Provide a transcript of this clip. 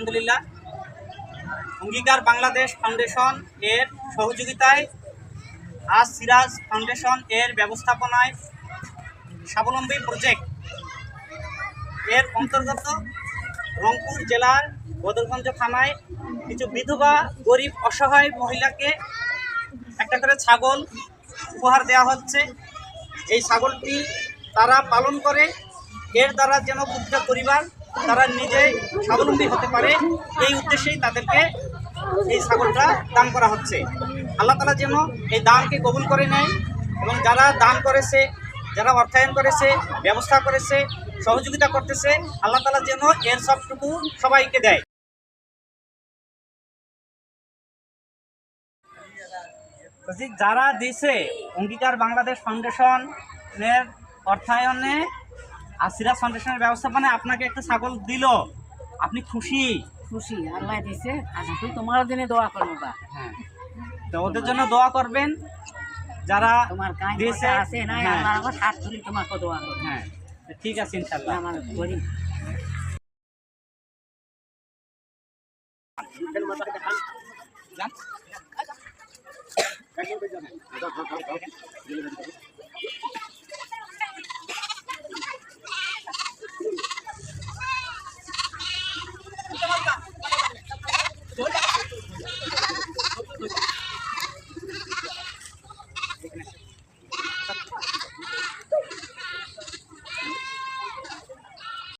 আলহামদুলিল্লাহ। অঙ্গীকার বাংলাদেশ ফাউন্ডেশন এর সহযোগিতায় আজ সিরাজ ফাউন্ডেশন এর ব্যবস্থাপনায় স্বাবলম্বী প্রজেক্ট এর অন্তর্গত রংপুর জেলার বদরগঞ্জ থানায় কিছু বিধবা, গরিব, অসহায় মহিলাকে একটা করে ছাগল উপহার দেওয়া হচ্ছে। এই ছাগলটি তারা পালন করে, এর দ্বারা যেন প্রতিটা পরিবার তারা নিজে স্বাবলম্বী হতে পারে। এই উদ্দেশ্যেই তাদেরকে এই ছাগলটা দান করা হচ্ছে। আল্লাহ তালা যেন এই দানকে কবুল করে নেয় এবং যারা দান করেছে, যারা অর্থায়ন করেছে, ব্যবস্থা করেছে, সহযোগিতা করতেছে, আল্লাহ তালা যেন এর সবটুকু সবাইকে দেয়। যারা দিছে অঙ্গীকার বাংলাদেশ ফাউন্ডেশনের অর্থায়নে আর সিরাজ ফাউন্ডেশনের ব্যবস্থাপনায় আপনাকে একটা ছাগল দিল। আপনি খুশি? খুশি আল্লাহ দিছে। আসলে তোমার জন্য দোয়া করব বা। হ্যাঁ। তো ওদের জন্য দোয়া করবেন। যারা তোমার দেশে আছে? না হ্যাঁ। আল্লাহ আমার হাত তুলি তোমাকে দোয়া করব। হ্যাঁ। ঠিক আছে ইনশাল্লাহ আমার মানে গরিব যান।